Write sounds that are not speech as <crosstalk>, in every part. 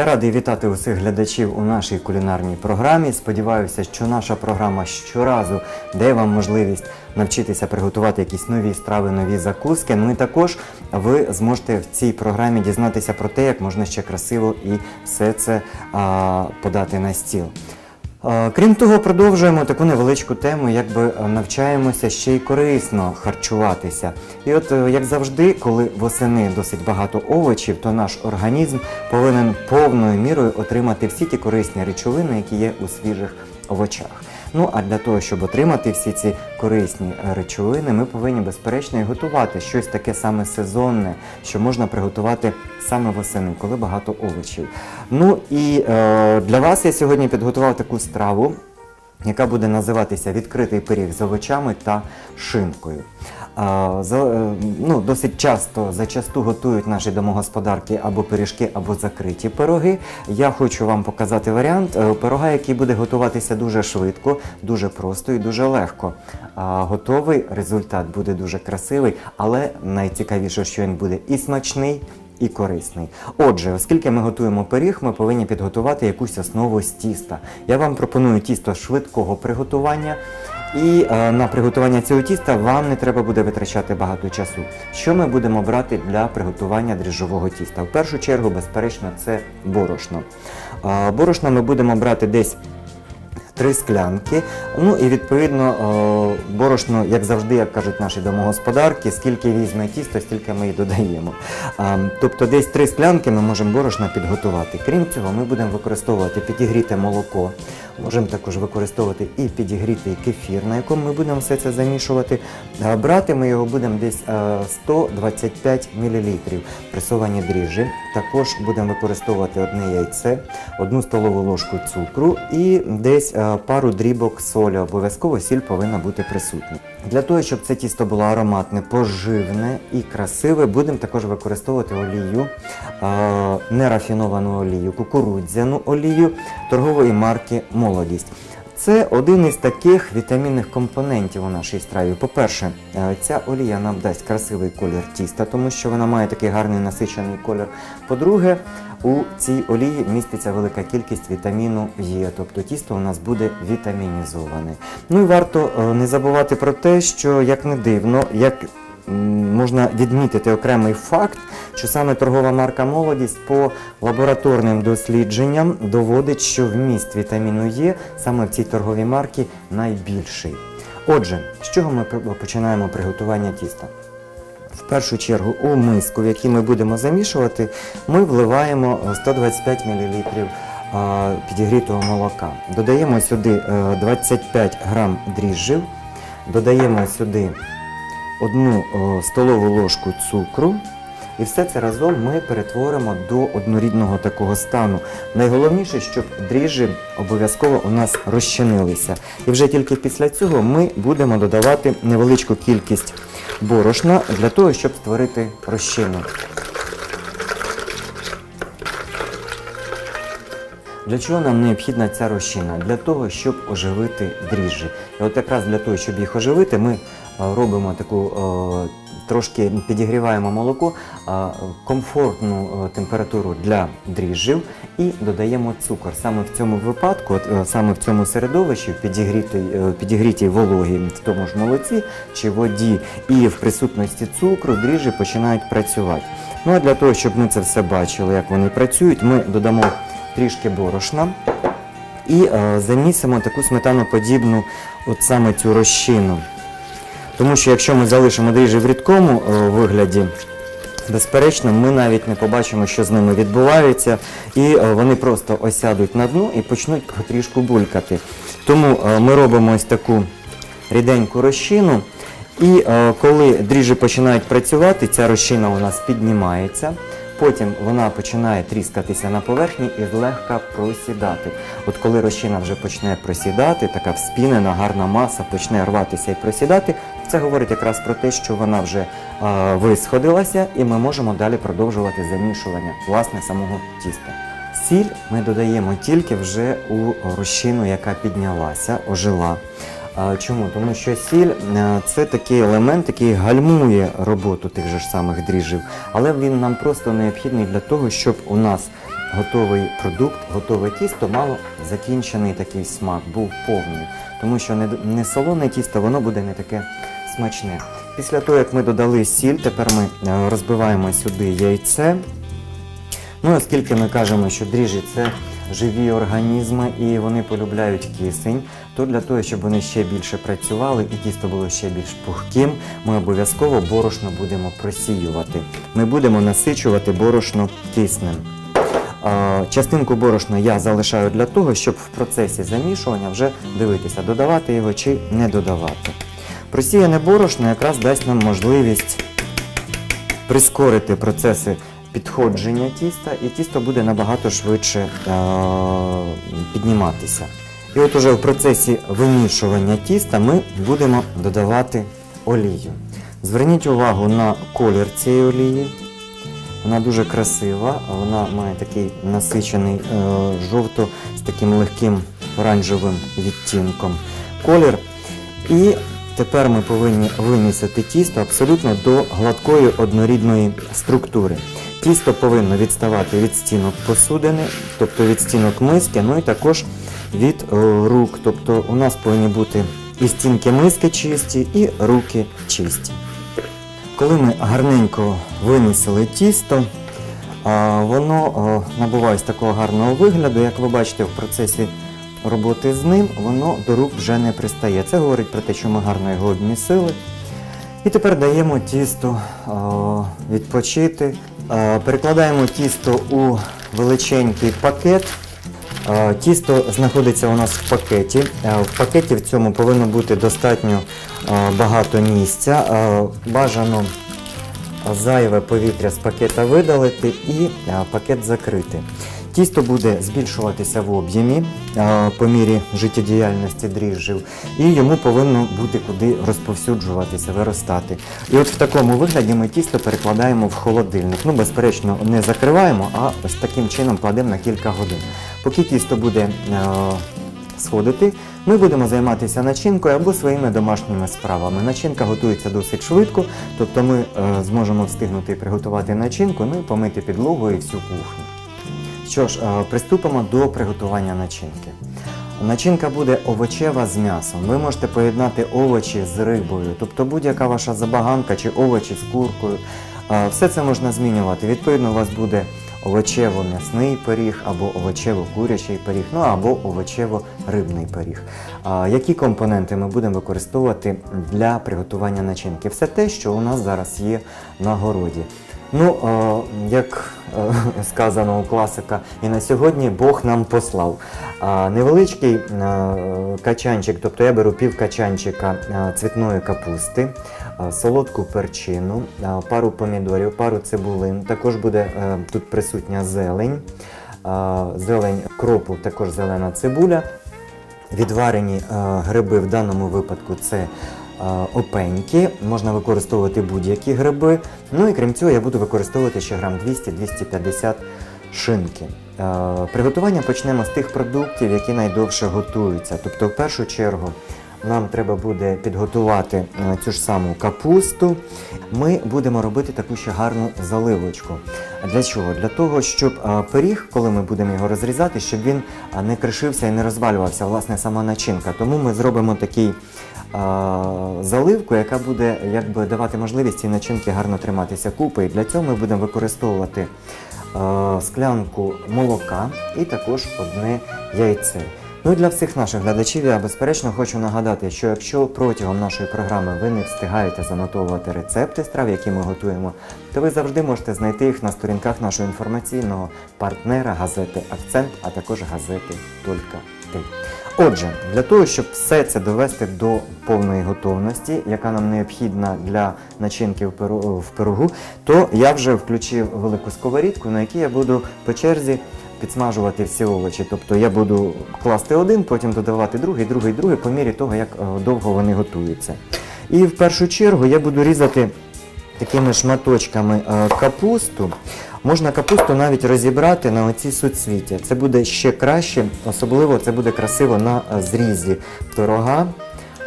Я радий вітати усіх глядачів у нашій кулінарній програмі. Сподіваюся, що наша програма щоразу дає вам можливість навчитися приготувати якісь нові страви, нові закуски. Ну і також ви зможете в цій програмі дізнатися про те, як можна ще красиво і все це а, подати на стіл. Крім того, продовжуємо таку невеличку тему, якби навчаємося ще й корисно харчуватися. І от, е, як завжди, коли восени досить багато овочів, то наш організм повинен повною мірою отримати всі ті корисні речовини, які є у свіжих овочах. Ну а для того, щоб отримати всі ці корисні е, речовини, ми повинні безперечно і готувати щось таке саме сезонне, що можна приготувати саме восени, коли багато овочів. Ну і е, для вас я сьогодні підготував таку страву, яка буде називатися відкритий пиріг з овочами та шинкою. Е, ну, досить часто зачасту готують наші домогосподарки або пиріжки, або закриті пироги. Я хочу вам показати варіант е, пирога, який буде готуватися дуже швидко, дуже просто і дуже легко. Готовий результат буде дуже красивий, але найцікавіше, що він буде і смачний, і корисний. Отже, оскільки ми готуємо пиріг, ми повинні підготувати якусь основу з тіста. Я вам пропоную тісто швидкого приготування. І е, на приготування цього тіста вам не треба буде витрачати багато часу. Що ми будемо брати для приготування дріжджового тіста? В першу чергу, безперечно, це борошно. Е, борошно ми будемо брати десь три склянки. Ну і відповідно е, борошно, як завжди, як кажуть наші домогосподарки, скільки візьме тісто, стільки ми і додаємо. Е, Тобто десь три склянки ми можемо борошна підготувати. Крім цього, ми будемо використовувати підігріте молоко. Можемо також використовувати і підігрітий кефір, на якому ми будемо все це замішувати. Е, Брати ми його будемо десь е, 125 мл пресовані дріжджі. Також будемо використовувати одне яйце, одну столову ложку цукру і десь е, пару дрібок солі. Обов'язково сіль повинна бути присутня. Для того, щоб це тісто було ароматне, поживне і красиве, будемо також використовувати олію, нерафіновану олію, кукурудзяну олію торгової марки Молодість. Це один із таких вітамінних компонентів у нашій страві. По-перше, е, ця олія нам дасть красивий колір тіста, тому що вона має такий гарний насичений колір. По-друге, у цій олії міститься велика кількість вітаміну Е, тобто тісто у нас буде вітамінізоване. Ну і варто е, не забувати про те, що як не дивно, як можна відмітити окремий факт, що саме торгова марка Молодість по лабораторним дослідженням доводить, що вміст вітаміну Е саме в цій торговій марці найбільший. Отже, з чого ми починаємо приготування тіста? В першу чергу у миску, в якій ми будемо замішувати, ми вливаємо е, 125 мл підігрітого молока. Додаємо сюди е, 25 грам дріжджів, додаємо сюди одну столову ложку цукру. І все це разом ми перетворимо до однорідного такого стану. Найголовніше, щоб дріжджі обов'язково у нас розчинилися. І вже тільки після цього ми будемо додавати невеличку кількість борошна для того, щоб створити розчину. Для чого нам необхідна ця розчина? Для того, щоб оживити дріжджі. І от якраз для того, щоб їх оживити, ми робимо таку е, трошки підігріваємо молоко, е, комфортну е, температуру для дріжджів і додаємо цукор. Саме в цьому випадку, е, саме в цьому середовищі, в підігрітій, е, вологі в тому ж молоці чи воді і в присутності цукру дріжджі починають працювати. Ну а для того, щоб ми це все бачили, як вони працюють, ми додамо трішки борошна і е, замісимо таку сметаноподібну от саме цю розчину. Тому що якщо ми залишимо дріжджі в рідкому е, вигляді, безперечно, ми навіть не побачимо, що з ними відбувається, і е, вони просто осядуть на дно і почнуть потрішку булькати. Тому е, ми робимо ось таку ріденьку розчину. І коли дріжджі починають працювати, ця розчина у нас піднімається. Потім вона починає тріскатися на поверхні і злегка просідати. От коли розчина вже почне просідати, така вспінена, гарна маса почне рватися і просідати, це говорить якраз про те, що вона вже е, висходилася, і ми можемо далі продовжувати замішування власне самого тіста. Сіль ми додаємо тільки вже у розчину, яка піднялася, ожила. Чому? Тому що сіль е, це такий елемент, який гальмує роботу тих же ж самих дріжджів, але він нам просто необхідний для того, щоб у нас готовий продукт, готове тісто мало закінчений такий смак, був повний. Тому що не, не солоне тісто, воно буде не таке смачне. Після того, як ми додали сіль, тепер ми е, розбиваємо сюди яйце. Ну, оскільки ми кажемо, що дріжджі це живі організми і вони полюбляють кисень, то для того, щоб вони ще більше працювали і тісто було ще більш пухким, ми обов'язково борошно будемо просіювати. Ми будемо насичувати борошно киснем. Частинку борошна я залишаю для того, щоб в процесі замішування вже дивитися, додавати його чи не додавати. Просіяне борошно якраз дасть нам можливість прискорити процеси підходження тіста, і тісто буде набагато швидше підніматися. І от уже в процесі вимішування тіста ми будемо додавати олію. Зверніть увагу на колір цієї олії. Вона дуже красива, вона має такий насичений е, жовто з таким легким оранжевим відтінком колір. І тепер ми повинні вимісити тісто абсолютно до гладкої однорідної структури. Тісто повинно відставати від стінок посудини, тобто від стінок миски, ну і також від е, рук. Тобто у нас повинні бути і стінки миски чисті, і руки чисті. Коли ми гарненько вимісили тісто, воно набуває з такого гарного вигляду, як ви бачите в процесі роботи з ним, воно до рук вже не пристає. Це говорить про те, що ми гарно його обмісили. І тепер даємо тісто відпочити. Перекладаємо тісто у величенький пакет. А, Тісто знаходиться у нас в пакеті. В пакеті в цьому повинно бути достатньо багато місця. Бажано зайве повітря з пакета видалити і пакет закрити. Тісто буде збільшуватися в об'ємі по мірі життєдіяльності дріжджів, і йому повинно бути куди розповсюджуватися, виростати. І от в такому вигляді ми тісто перекладаємо в холодильник. Ну, безперечно, не закриваємо, а ось таким чином кладемо на кілька годин. Поки тісто буде сходити, ми будемо займатися начинкою або своїми домашніми справами. Начинка готується досить швидко, тобто ми е, зможемо встигнути приготувати начинку, ну і помити підлогу і всю кухню. Що ж, е, приступимо до приготування начинки. Начинка буде овочева з м'ясом. Ви можете поєднати овочі з рибою, тобто будь-яка ваша забаганка чи овочі з куркою. Е, Все це можна змінювати. Відповідно, у вас буде овочево-м'ясний пиріг або овочево-курячий пиріг, ну або овочево-рибний пиріг. Які компоненти ми будемо використовувати для приготування начинки? Все те, що у нас зараз є на городі. Ну, е, як е, <laughs> сказано у класика, і на сьогодні Бог нам послав. А, невеличкий е, качанчик, тобто я беру пів качанчика е, цвітної капусти, е, солодку перчину, е, пару помідорів, пару цибулин. Також буде е, тут присутня зелень, е, зелень кропу, також зелена цибуля. Відварені е, гриби в даному випадку це опеньки, можна використовувати будь-які гриби. Ну і крім цього, я буду використовувати ще грам 200-250 шинки. Приготування почнемо з тих продуктів, які найдовше готуються. Тобто, в першу чергу, нам треба буде підготувати е, цю ж саму капусту. Ми будемо робити таку ще гарну заливочку. Для чого? Для того, щоб е, пиріг, коли ми будемо його розрізати, щоб він е, не кришився і не розвалювався, власне, сама начинка. Тому ми зробимо такий заливку, яка буде якби давати можливість цій начинки гарно триматися купи. І для цього ми будемо використовувати склянку молока і також одне яйце. Ну і для всіх наших глядачів я безперечно хочу нагадати, що якщо протягом нашої програми ви не встигаєте занотовувати рецепти страв, які ми готуємо, то ви завжди можете знайти їх на сторінках нашого інформаційного партнера газети Акцент, а також газети Тільки ти. Отже, для того, щоб все це довести до повної готовності, яка нам необхідна для начинки в пирогу, то я вже включив велику сковорідку, на якій я буду по черзі підсмажувати всі овочі. Тобто я буду класти один, потім додавати другий, другий, другий, по мірі того, як е, довго вони готуються. І в першу чергу я буду різати такими шматочками е, капусту. Можна капусту навіть розібрати на оці суцвіття. Це буде ще краще, особливо це буде красиво на е, зрізі пирога.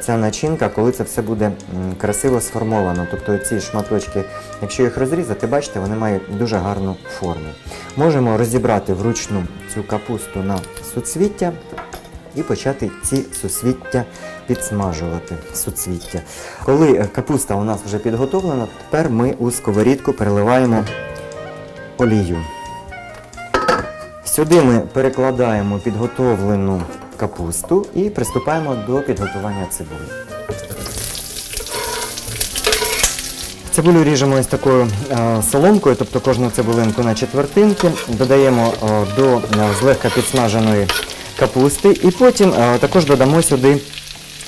Ця начинка, коли це все буде красиво сформовано. Тобто ці шматочки, якщо їх розрізати, бачите, вони мають дуже гарну форму. Можемо розібрати вручну цю капусту на суцвіття і почати ці суцвіття підсмажувати. Суцвіття. Коли капуста у нас вже підготовлена, тепер ми у сковорідку переливаємо олію. Сюди ми перекладаємо підготовлену капусту і приступаємо до підготування цибулі. Цибулю ріжемо ось такою е, соломкою, тобто кожну цибулинку на четвертинки, додаємо е, до е, злегка підсмаженої капусти і потім також додамо сюди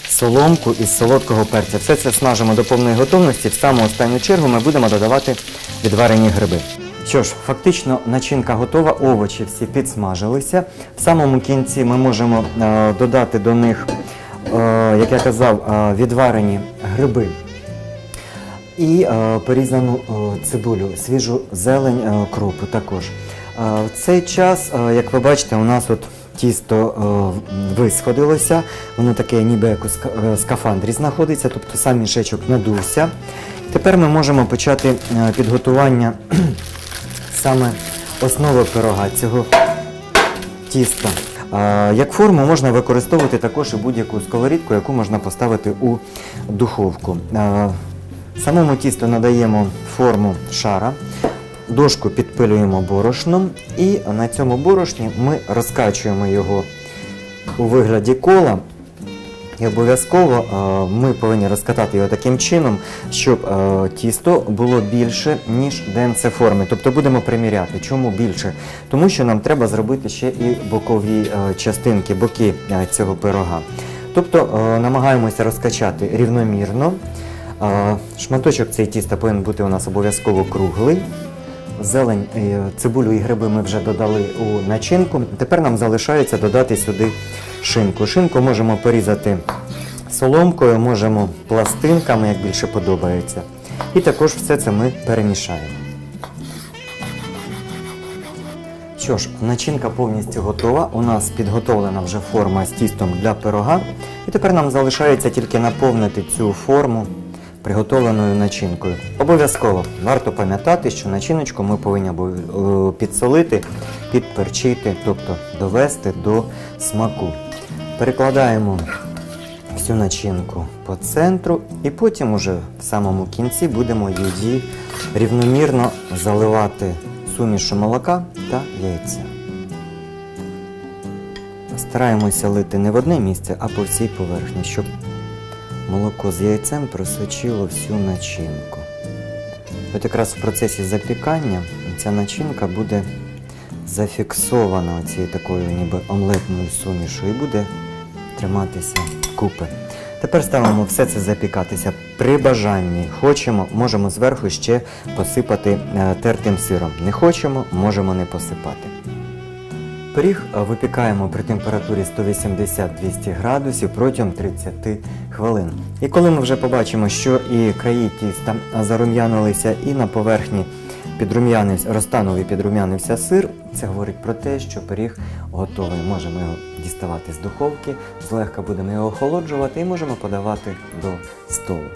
соломку із солодкого перця. Все це смажимо до повної готовності. В саму останню чергу ми будемо додавати відварені гриби. Що ж, фактично начинка готова, овочі всі підсмажилися. В самому кінці ми можемо е, додати до них, е, як я казав, е, відварені гриби і е, порізану е, цибулю, свіжу зелень е, кропу також. Е, в цей час, е, як ви бачите, у нас от тісто е, висходилося, воно таке ніби як у е, скафандрі знаходиться, тобто сам мішечок надувся. Тепер ми можемо почати е, підготування саме основи пирога цього тіста. Як форму можна використовувати також і будь-яку сковорідку, яку можна поставити у духовку. Самому тісту надаємо форму шара, дошку підпилюємо борошном і на цьому борошні ми розкачуємо його у вигляді кола. І обов'язково е, ми повинні розкатати його таким чином, щоб е, тісто було більше, ніж ДНЦ форми. Тобто будемо приміряти. Чому більше? Тому що нам треба зробити ще і бокові е, частинки, боки цього пирога. Тобто намагаємося розкачати рівномірно. Шматочок цей тіста повинен бути у нас обов'язково круглий. Зелень, цибулю і гриби ми вже додали у начинку. Тепер нам залишається додати сюди шинку. Шинку можемо порізати соломкою, можемо пластинками, як більше подобається. І також все це ми перемішаємо. Що ж, начинка повністю готова. У нас підготовлена вже форма з тістом для пирога. І тепер нам залишається тільки наповнити цю форму приготовленою начинкою. Обов'язково варто пам'ятати, що начиночку ми повинні е, підсолити, підперчити, тобто довести до смаку. Перекладаємо всю начинку по центру і потім уже в самому кінці будемо її рівномірно заливати сумішу молока та яйця. Стараємося лити не в одне місце, а по всій поверхні, щоб молоко з яйцем просочило всю начинку. От якраз в процесі запікання ця начинка буде зафіксована цією такою ніби омлетною сумішу і буде триматися купи. Тепер ставимо все це запікатися при бажанні. Хочемо, можемо зверху ще посипати е, тертим сиром. Не хочемо, можемо не посипати. Пиріг випікаємо при температурі 180-200 градусів протягом 30 хвилин. І коли ми вже побачимо, що і краї тіста зарум'янилися, і на поверхні підрум'янився, розтанув і підрум'янився сир, це говорить про те, що пиріг готовий. Можемо його діставати з духовки, злегка будемо його охолоджувати і можемо подавати до столу.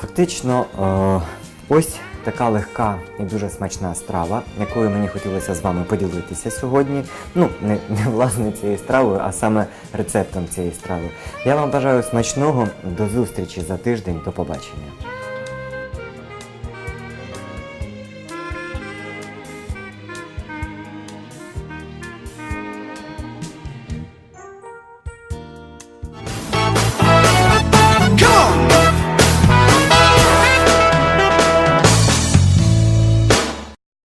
Фактично, е, ось така легка і дуже смачна страва, якою мені хотілося з вами поділитися сьогодні. Ну, не, не власне цією стравою, а саме рецептом цієї страви. Я вам бажаю смачного, до зустрічі за тиждень, до побачення.